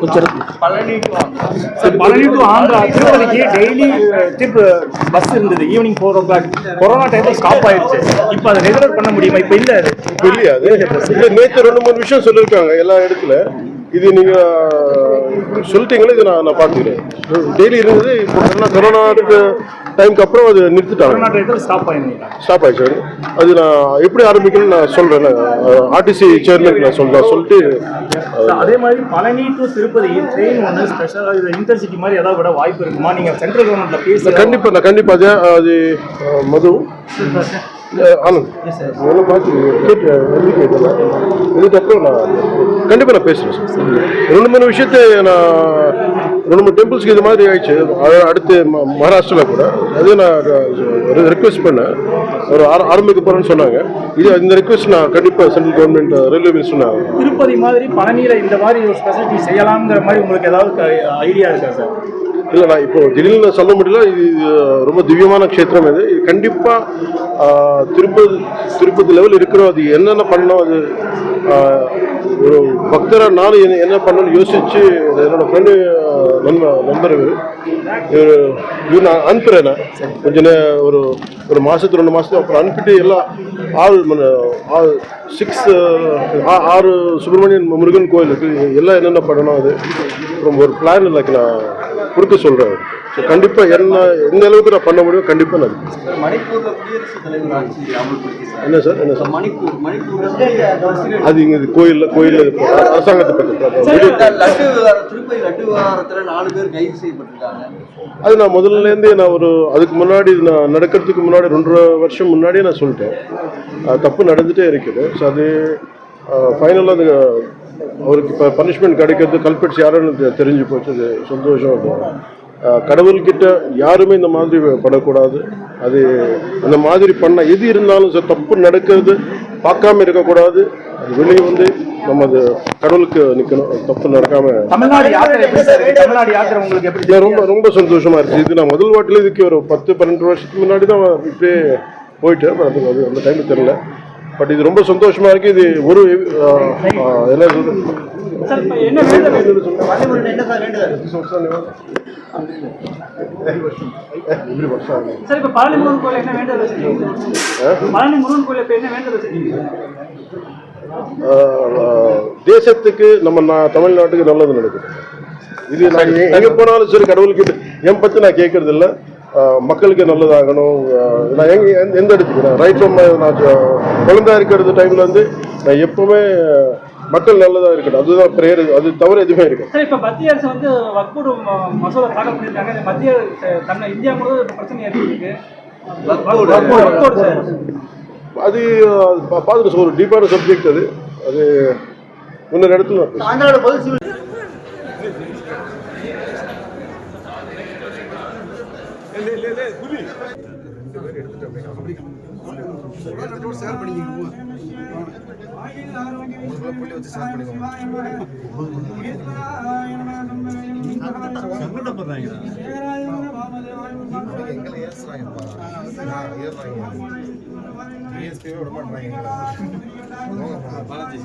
கொஞ்சம் பழனி பழனி டு ஆந்திரா திருப்பதிக்கு daily trip bus இருந்தது. Evening four o'clock corona டைமில் ஸ்டாப் ஆயிடுச்சு. இப்போ அதை ரெகுலர் பண்ண முடியுமா? இப்போ இல்லை இல்லையா இல்ல நேத்து ரெண்டு மூணு விஷயம் சொல்லியிருக்காங்க எல்லா இடத்துல. இது நீங்க சொல்லிட்டீங்களே இது நான் நான் பார்த்துக்கிறேன். டெய்லி இருந்தது இப்போ கொரோனா கொரோனாக்கு டைமுக்கு அப்புறம் அது நிறுத்திட்டாங்க. ஸ்டாப் ஆயிடுச்சு. அது நான் எப்படி ஆரம்பிக்கணும்னு நான் சொல்றேன். ஆர்டிசி சேர்மன் நான் சொல்றேன் சொல்லிட்டு அதே மாதிரி பழனி டு திருப்பதி ட்ரெயின் ஒன்று ஸ்பெஷலாக இது இன்டர்சிட்டி மாதிரி ஏதாவது விட வாய்ப்பு இருக்குமா? நீங்கள் சென்ட்ரல் கவர்மெண்ட்ல பேசி நான் கண்டிப்பா நான் கண்டிப்பா அது மது. ஆனந்த் இதெல்லாம் பார்த்து கேட்டு இதுக்கப்புறம் நான் கண்டிப்பா நான் பேசுறேன் சார் ரெண்டு மூணு விஷயத்தை நான் ரெண்டு மூணு டெம்பிள்ஸ்க்கு இது மாதிரி ஆயிடுச்சு. அடுத்து மகாராஷ்டிரால கூட. அதே நான் ரெக்வெஸ்ட் பண்ணேன். ஒரு ஆர- ஆரம்பிக்க போறேன்னு சொன்னாங்க. இது இந்த ரெக்வெஸ்ட் நான் கண்டிப்பா சென்ட்ரல் கவர்மெண்ட் ரயில்வே மினிஸ்டர் நான் திருப்பதி மாதிரி பழனியில இந்த மாதிரி ஒரு ஸ்பெசிலிட்டி செய்யலாம்ங்கிற மாதிரி உங்களுக்கு ஏதாவது ஐடியா இருக்கா சார் இல்லை நான் இப்போ திடீர்னு சொல்ல முடியல. இது ரொம்ப திவ்யமான க்ஷேத்திரம் இது. இது கண்டிப்பாக திருப்பதி திருப்பதி லெவல் இருக்கிறோம். அது என்னென்ன பண்ணணும் அது ஒரு பக்தராக நானும் என்ன என்ன பண்ணணும்னு யோசிச்சு என்னோட ஃப்ரெண்டு நண்பர் நண்பர் இவர். இவர் நான் அனுப்புகிறேன் நான். கொஞ்ச ஒரு ஒரு மாதத்து ரெண்டு மாதத்துக்கு அப்புறம் அனுப்பிட்டு எல்லாம் ஆறு ஆள் ஆறு சிக்ஸ் ஆறு சுப்பிரமணியன் முருகன் கோயில் இருக்குது எல்லாம் என்னென்ன பண்ணணும் அது. அப்புறம் ஒரு பிளான் லைக் நான். கொடுக்க சொல்கிறேன் ஸோ கண்டிப்பாக என்ன எந்த அளவுக்கு நான் பண்ண முடியும் கண்டிப்பாக நான் மணிப்பூர்ல குடியரசுத் தலைவர் ஆட்சி அமல்படுத்தி சார். என்ன சார் என்ன சார்? மணிப்பூர் மணிப்பூர் அது இங்கே இது கோயிலில் கோயிலில் அரசாங்கத்தை பற்றி லட்டு விவகாரம் திருப்பதி லட்டு விவகாரத்துல நாலு பேர் கைது செய்யப்பட்டிருக்காங்க. அது நான் முதல்லேருந்தே நான் ஒரு அதுக்கு முன்னாடி நான் நடக்கிறதுக்கு முன்னாடி ரெண்டரை வருஷம் முன்னாடியே நான் சொல்லிட்டேன். அது தப்பு நடந்துகிட்டே இருக்குது. ஸோ அது ஃபைனலாக அது அவருக்கு இப்போ பனிஷ்மெண்ட் கிடைக்கிறது கல்பெட்ஸ் யாருன்னு தெரிஞ்சு போச்சு. அது சந்தோஷம் கடவுள்கிட்ட யாருமே இந்த மாதிரி படக்கூடாது. அது அந்த மாதிரி பண்ண எது இருந்தாலும் சார் தப்பு நடக்கிறது பார்க்காம இருக்கக்கூடாது. அது வெளியே வந்து நம்ம அது கடவுளுக்கு நிற்கணும் தப்பு நடக்காம ரொம்ப ரொம்ப சந்தோஷமா இருக்கு. இது நான் முதல் வாட்டில் இதுக்கு ஒரு பத்து பன்னெண்டு வருஷத்துக்கு முன்னாடி தான் இப்படியே அது அது அந்த டைம் தெரியல. பட் இது ரொம்ப சந்தோஷமா இருக்கு. இது ஒரு என்ன தேசத்துக்கு நம்ம தமிழ்நாட்டுக்கு நல்லது நடக்குது. இது எங்க போனாலும் சரி கடவுள்கிட்ட என் பத்தி நான் கேட்கறது இல்ல மக்களுக்கு நல்லதாகணும். நான் எங்க எந்த- இடத்துக்கு? ரைட் ஃப்ரம் நான் குழந்தையா இருக்கிறது டைம்ல வந்து நான் எப்பவுமே மக்கள் நல்லதா இருக்கணும் அதுதான் பிரேயர் அது தவிர எதுவுமே இருக்கு சார் இப்ப மத்திய அரசு வந்து வக்கூடு ம- மசோதா தாக்கல் பண்ணிருக்காங்க இந்த மத்திய அரசு தன்னை இந்தியா முழுவதும் பிரச்சனை ஏற்பட்டிருக்கு. வக்போர்டு. வக்கூடு, வக்கூடு சார். அது ஆஹ், பா- பார்த்துட்டு சார், ஒரு டீப்பான சப்ஜெக்ட் அது அது முன்னர் இடத்துல நான் பேசுறேன். ஆந்திராவோட பொது சிவில் எங்களை ஏசுறாங்கப்பா நான் ஏறுறாங்க டிஎஸ்பியே விட மாட்டாங்க பாலாஜி